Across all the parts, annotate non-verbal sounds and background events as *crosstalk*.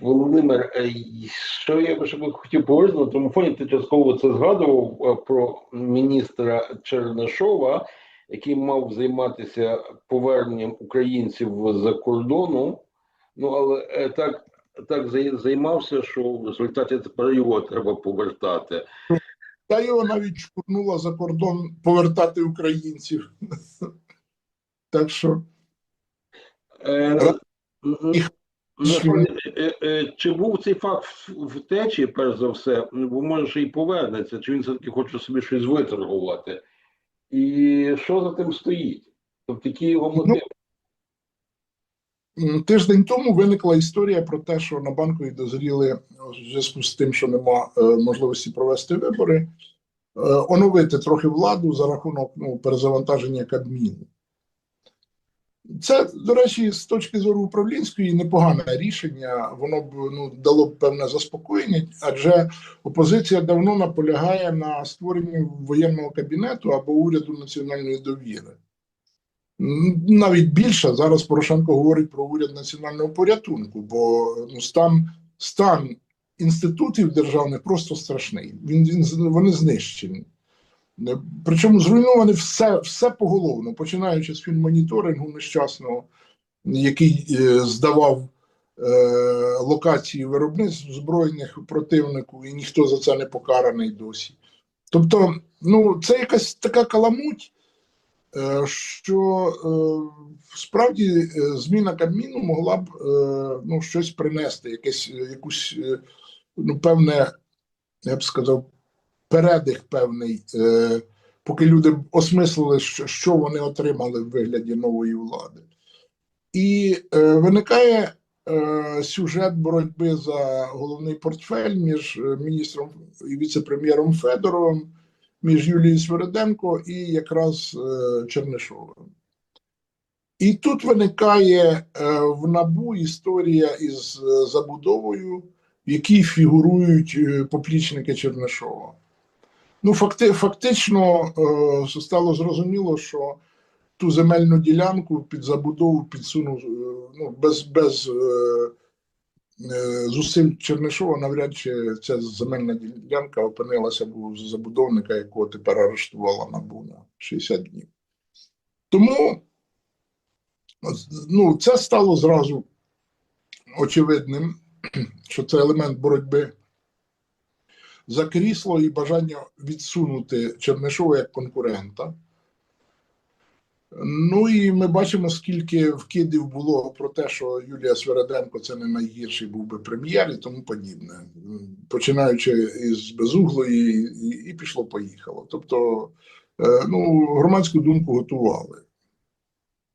Володимир, е, що я би би хотів повернути, на тому фоні ти частково це згадував е, про міністра Чернишова, який мав займатися поверненням українців з-за кордону. Ну але е, так, так займався, що в результаті тепер його треба повертати. Та його навіть шпурнула за кордон повертати українців. *laughs* Так що Е, Ра- їх- насправді, е, е, Чи був цей факт втечі, перш за все, бо може ще й повернеться, чи він все-таки хоче собі щось виторгувати? І що за тим стоїть? Тобто які його мотиви? м, тиждень тому виникла історія про те, що на банковій дозріли у зв'язку з тим, що нема е, можливості провести вибори, е, оновити трохи владу за рахунок ну, перезавантаження Кабміну. Це, до речі, з точки зору управлінської непогане рішення. Воно б ну дало б певне заспокоєння, адже опозиція давно наполягає на створенні воєнного кабінету або уряду національної довіри. Навіть більше зараз Порошенко говорить про уряд національного порятунку, бо ну, стан, стан інститутів державних просто страшний. Він, він вони знищені. Е, Причому зруйноване все, все поголовно, починаючи з фінмоніторингу нещасного, який е, здавав е, локації виробництв збройних противнику, і ніхто за це не покараний досі. Тобто, ну, це якась така каламуть, е, що е, справді е, зміна Кабміну могла б е, ну, щось принести, якесь, е, якусь, е, ну, певне, я б сказав, передих певний, е, поки люди осмислили, що, вони отримали в вигляді нової влади. І е, виникає е, сюжет боротьби за головний портфель між е, міністром і віце-прем'єром Федоровим, між Юлією Свереденко і якраз е, Чернишовим. І тут виникає е, в набу історія із е, забудовою, в якій фігурують поплічники Чернишова. Ну, факти, фактично е, стало зрозуміло, що ту земельну ділянку під забудову підсунув е, ну, без, без е, зусиль Чернишова, навряд чи ця земельна ділянка опинилася у забудовника, якого тепер арештувала НАБУ на 60 днів. Тому ну, це стало зразу очевидним, що це елемент боротьби за крісло і бажання відсунути Чернишова як конкурента. Ну і ми бачимо, скільки вкидів було про те, що Юлія Свереденко це не найгірший був би прем'єр і тому подібне. Починаючи із безуглої, і, і пішло-поїхало. Тобто, е, ну, громадську думку готували.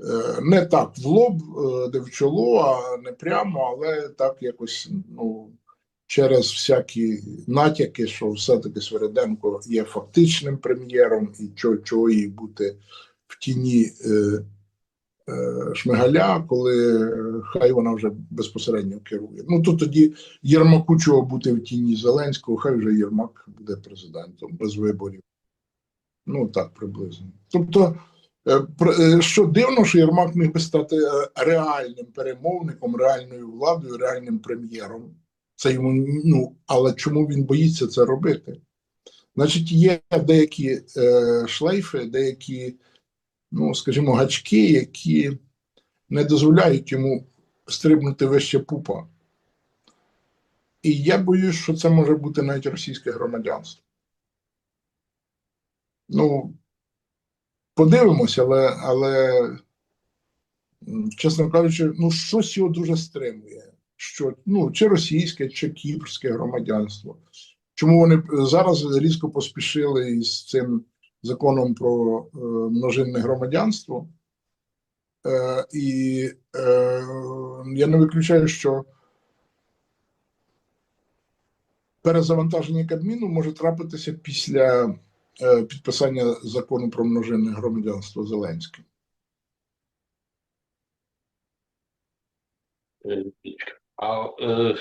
Е, Не так в лоб, е, де в чоло, а не прямо, але так якось ну, через всякі натяки, що все-таки Свереденко є фактичним прем'єром, і чого, чого їй бути в тіні е, е, Шмигаля, коли е, хай вона вже безпосередньо керує. Ну то тоді Єрмаку чого бути в тіні Зеленського, хай вже Єрмак буде президентом без виборів. Ну так приблизно. Тобто, е, е, що дивно, що Єрмак міг би стати реальним перемовником, реальною владою, реальним прем'єром. Це йому ну, але чому він боїться це робити? Значить, є деякі е, шлейфи, деякі, ну скажімо, гачки, які не дозволяють йому стрибнути вище пупа. І я боюсь, що це може бути навіть російське громадянство. Ну, подивимося, але, але чесно кажучи, ну щось його дуже стримує. Що ну, чи російське, чи кіпрське громадянство. Чому вони зараз різко поспішили із цим законом про е, множинне громадянство? Е, і е, я не виключаю, що перезавантаження Кабміну може трапитися після е, підписання закону про множинне громадянство Зеленським. Е, А е,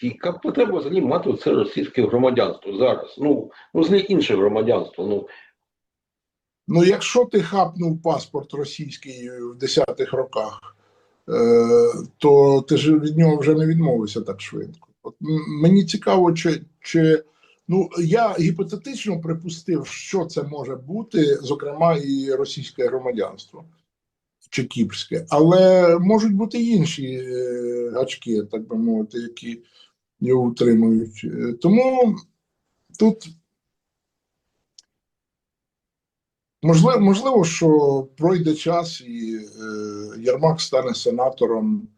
яка потреба взагалі мати це російське громадянство зараз? Ну, ну взагалі інше громадянство. Ну, Ну, якщо ти хапнув паспорт російський в 10-х роках, то ти ж від нього вже не відмовишся так швидко. От мені цікаво, чи, чи ну я гіпотетично припустив, що це може бути, зокрема, і російське громадянство чи кіпрське, але можуть бути інші е, гачки, так би мовити, які його утримують. Е, Тому тут можливо, можливо, що пройде час і е, Єрмак стане сенатором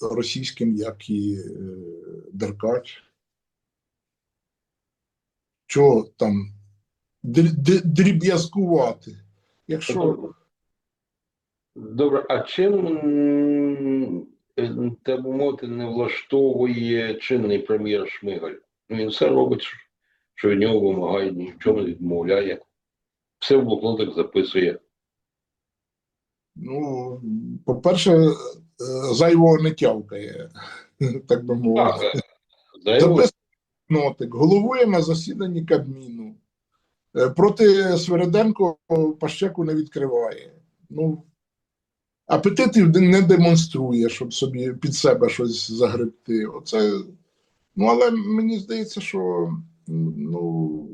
російським, як і е, Деркач. Чого там дрі- дрі- дріб'язкувати? Якщо Добре, а чим так би мовити не влаштовує чинний прем'єр Шмигаль? Ну, Він все робить, що від нього вимагає, ні в чому не відмовляє. Все в блокнотах записує. Ну, по-перше, е, зайвого не тявкає, *laughs* так би мовити. Е, Записує нотик, головує на засіданні Кабміну. Е, Проти Свереденко пащеку не відкриває. Ну, апетитів не демонструє, щоб собі під себе щось загребти. Оце, ну, але мені здається, що ну,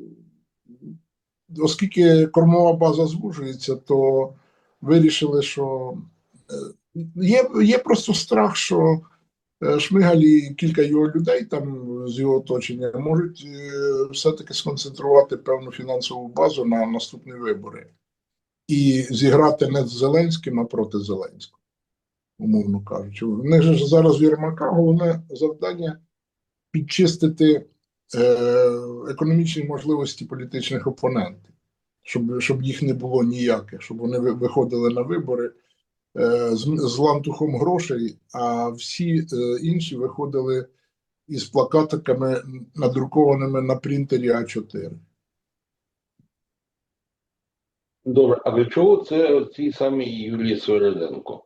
оскільки кормова база звужується, то вирішили, що е, є, є просто страх, що е, Шмигаль і кілька його людей там з його оточення можуть е, все-таки сконцентрувати певну фінансову базу на наступні вибори і зіграти не з Зеленським, а проти Зеленського, умовно кажучи. В них ж зараз в Єрмака головне завдання підчистити е, економічні можливості політичних опонентів, щоб, щоб їх не було ніяких, щоб вони виходили на вибори е, з, з лантухом грошей, а всі е, інші виходили із плакатиками, надрукованими на принтері А4. Добре, а для чого це цій самій Юлії Свереденко?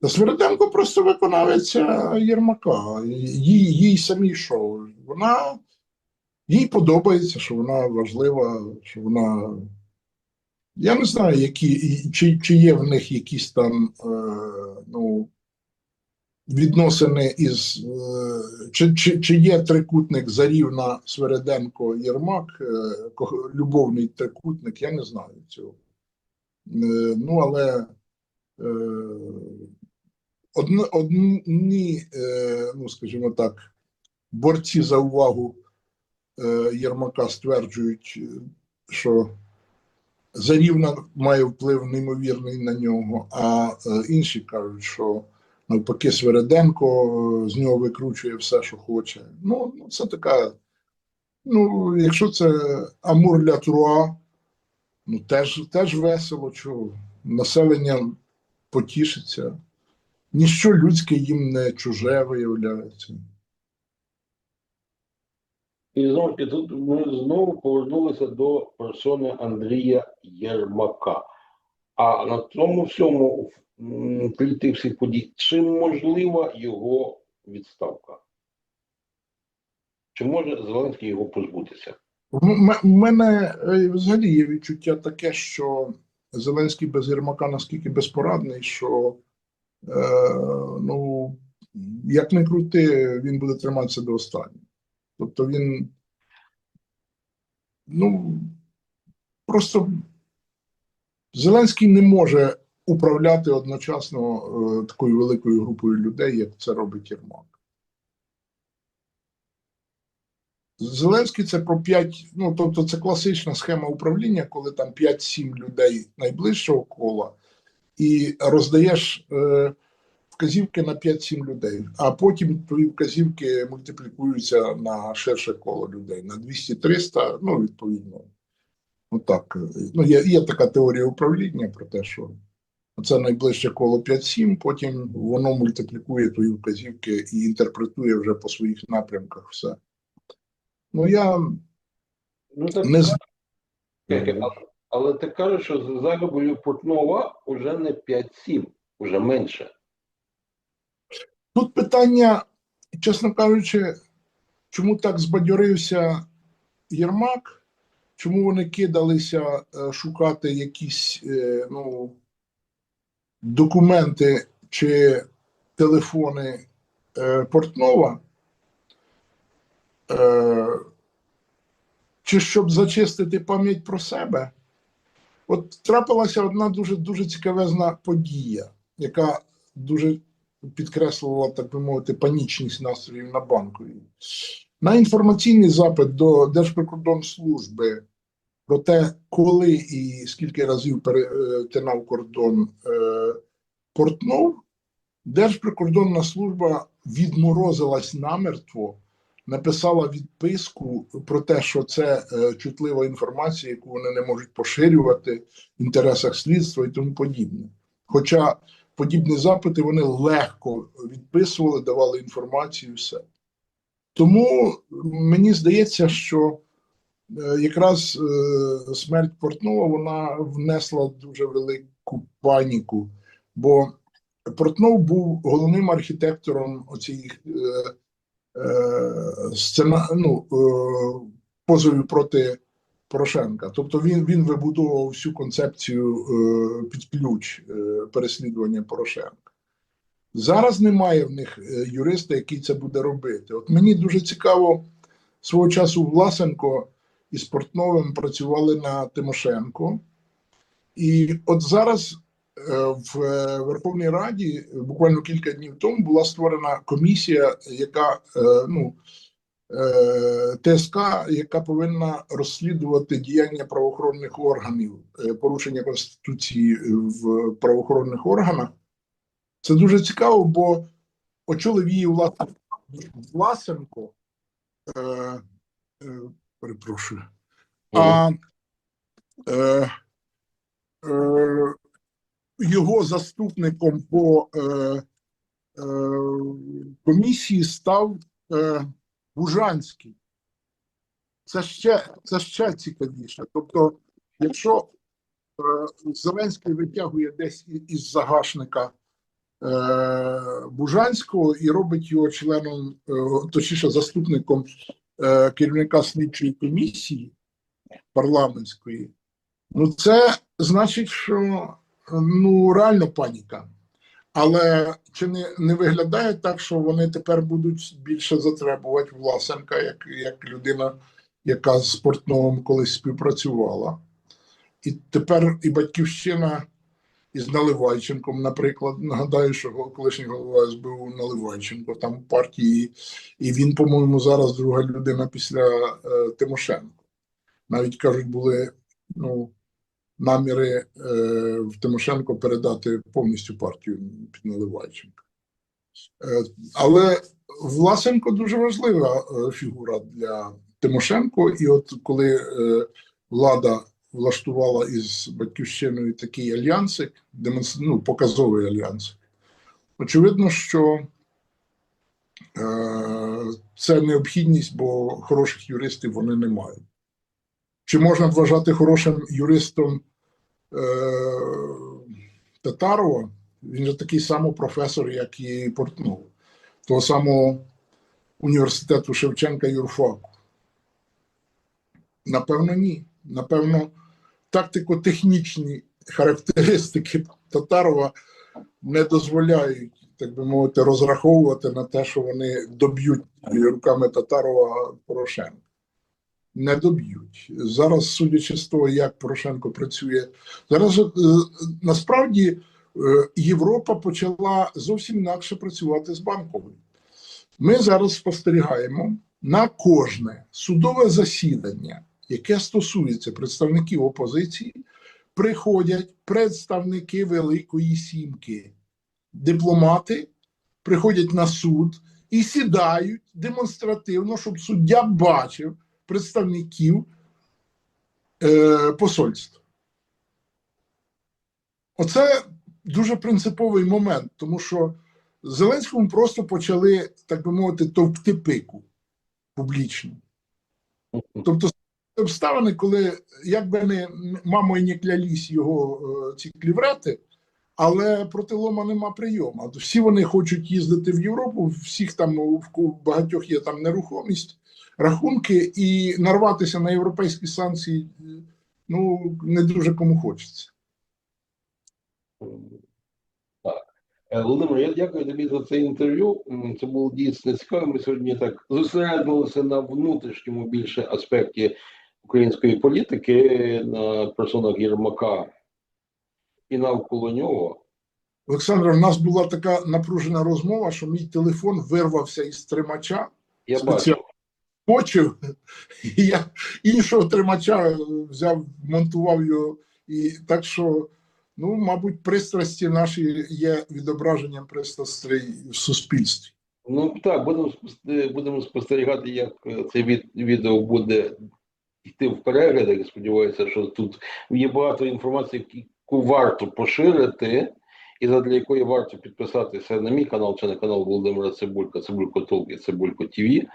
Та Сверденко просто виконавиця Єрмака. Їй, їй самі шоу. Вона їй подобається, що вона важлива, що вона. Я не знаю, які, чи, чи є в них якісь там е, ну, відносини із. Е, чи, чи, чи є трикутник Зарівна Свереденко Єрмак, е, любовний трикутник, я не знаю цього. Е, ну, але. Одні, одні ну скажімо так, борці за увагу Єрмака стверджують, що Зарівна має вплив неймовірний на нього, а інші кажуть, що навпаки Свереденко е, з нього викручує все, що хоче. Ну, ну, це така. Ну, якщо це Амур ля Труа, ну теж, теж весело, чого населення потішиться. Ніщо людське їм не чуже виявляється. І знову ми знову повернулися до персони Андрія Єрмака. А на цьому всьому м, всіх подій, чи можлива його відставка? Чи може Зеленський його позбутися? В мене е, взагалі є відчуття таке, що Зеленський без Єрмака наскільки безпорадний, що е, ну, як не крути, він буде триматися до останнього. Тобто він ну просто Зеленський не може управляти одночасно е, такою великою групою людей, як це робить Єрмак. Зеленський це про 5, ну тобто це класична схема управління, коли там 5-7 людей найближчого кола, і роздаєш е, вказівки на 5-7 людей, а потім твої вказівки мультиплікуються на ширше коло людей, на 200-300, ну відповідно. Отак. Ну, є, є така теорія управління про те, що це найближче коло 5-7, потім воно мультиплікує твої вказівки і інтерпретує вже по своїх напрямках все. Ну, я Ну, так, не знаю. але, але ти кажеш, що за загибелю Портнова вже не 5-7, вже менше. Тут питання, чесно кажучи, чому так збадьорився Єрмак, чому вони кидалися е, шукати якісь, е, ну, документи чи телефони е, Портнова, чи щоб зачистити пам'ять про себе. От трапилася одна дуже дуже цікавезна подія, яка дуже підкреслювала, так би мовити, панічність настроїв на банкові. На інформаційний запит до Держприкордонслужби про те, коли і скільки разів перетинав кордон е, Портнов, Держприкордонна служба відморозилась намертво, написала відписку про те, що це е, чутлива інформація, яку вони не можуть поширювати в інтересах слідства і тому подібне. Хоча подібні запити вони легко відписували, давали інформацію і все. Тому мені здається, що е, якраз е, смерть Портнова вона внесла дуже велику паніку, бо Портнов був головним архітектором оцих е, е, сцена, ну, е, позовів проти Порошенка. Тобто він, він вибудовував всю концепцію е, під ключ е, переслідування Порошенка. Зараз немає в них е, юриста, який це буде робити. От мені дуже цікаво, свого часу Власенко із Портновим працювали на Тимошенко. І от зараз е, в е, Верховній Раді буквально кілька днів тому була створена комісія, яка е, ну, ТСК, яка повинна розслідувати діяння правоохоронних органів, порушення Конституції в правоохоронних органах. Це дуже цікаво, бо очолив її власне Власенко. Перепрошую. А е, е, його заступником по е, е, комісії став е, Бужанський. Це ще, це ще цікавіше. Тобто, якщо е, Зеленський витягує десь із загашника е, Бужанського і робить його членом, е, точніше, заступником е, керівника слідчої комісії парламентської, ну це значить, що ну реально паніка. Але чи не, не виглядає так, що вони тепер будуть більше затребувати Власенка, як, як людина, яка з Портновим колись співпрацювала? І тепер і батьківщина із Наливайченком, наприклад, нагадаю, що колишній голова СБУ Наливайченко там партії, і він, по-моєму, зараз друга людина після е, Тимошенко. Навіть кажуть, були ну, наміри е, в Тимошенко передати повністю партію під Наливайченка. Е, але Власенко дуже важлива е, фігура для Тимошенко, і от коли е, влада влаштувала із батьківщиною такий альянсик, демонс- ну, показовий альянс. Очевидно, що е, це необхідність, бо хороших юристів вони не мають. Чи можна вважати хорошим юристом е, Татарова? Він же такий самий професор, як і Портнов, того самого університету Шевченка юрфаку. Напевно, ні. Напевно, тактико-технічні характеристики Татарова не дозволяють, так би мовити, розраховувати на те, що вони доб'ють руками Татарова Порошенка. Не доб'ють. Зараз, судячи з того, як Порошенко працює, зараз е, насправді е, Європа почала зовсім інакше працювати з банковою. Ми зараз спостерігаємо на кожне судове засідання, яке стосується представників опозиції, приходять представники Великої Сімки, дипломати приходять на суд і сідають демонстративно, щоб суддя бачив представників е, посольств. Оце дуже принциповий момент, тому що Зеленському просто почали, так би мовити, товкти пику публічно. Тобто обставини, коли як би не мамо і не клялись його е, ці кліврети, але проти лома нема прийому. Всі вони хочуть їздити в Європу, всіх там у в багатьох є там нерухомість, рахунки, і нарватися на європейські санкції ну не дуже кому хочеться. Е, Володимир, я дякую тобі за це інтерв'ю. Це було дійсно цікаво. Ми сьогодні так зосередилися на внутрішньому більше аспекті української політики, на персонах Єрмака і навколо нього. Олександр, у нас була така напружена розмова, що мій телефон вирвався із тримача, Я Спеціально. бачу. почив, і я іншого тримача взяв, монтував його. І так що, ну, мабуть, пристрасті наші є відображенням пристрастей в суспільстві. Ну так, будемо будемо спостерігати, як е, це від, відео буде йти в переглядах. Я сподіваюся, що тут є багато інформації, яку варто поширити, і задля якої варто підписатися на мій канал чи на канал Володимира Цибулька, Цибулько Толк і Цибулько ТВ,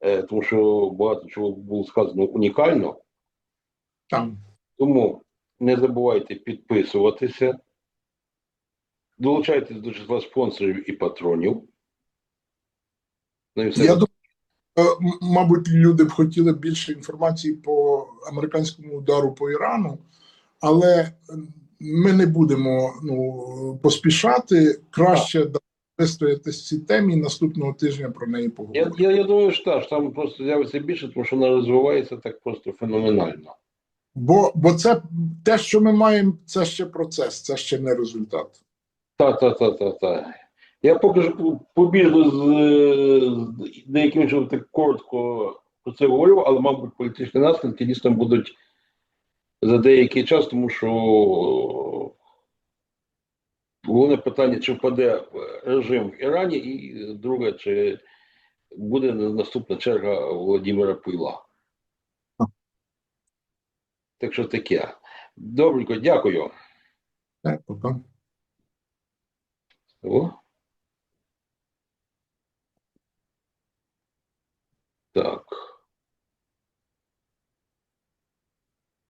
е, тому що багато чого було сказано унікально. Там. Тому не забувайте підписуватися, долучайтесь до числа спонсорів і патронів. Ну і все. Я думаю, мабуть, люди б хотіли більше інформації по американському удару по Ірану, але ми не будемо ну, поспішати. Краще вистоятись цій темі наступного тижня про неї Я, поговоримо. я, я думаю, що так, що там просто з'явиться більше, тому що вона розвивається так просто феноменально. Бо, бо це те, що ми маємо, це ще процес, це ще не результат. Та, та, та, та, та. Я поки що побіжно з, з деяким чином так коротко про це говорю, але, мабуть, політичні наслідки дійсно будуть за деякий час, тому що головне питання, чи впаде режим в Ірані, і друге, чи буде наступна черга Володимира Пила. Так що таке. Добренько, дякую. Так, пока. О. Так.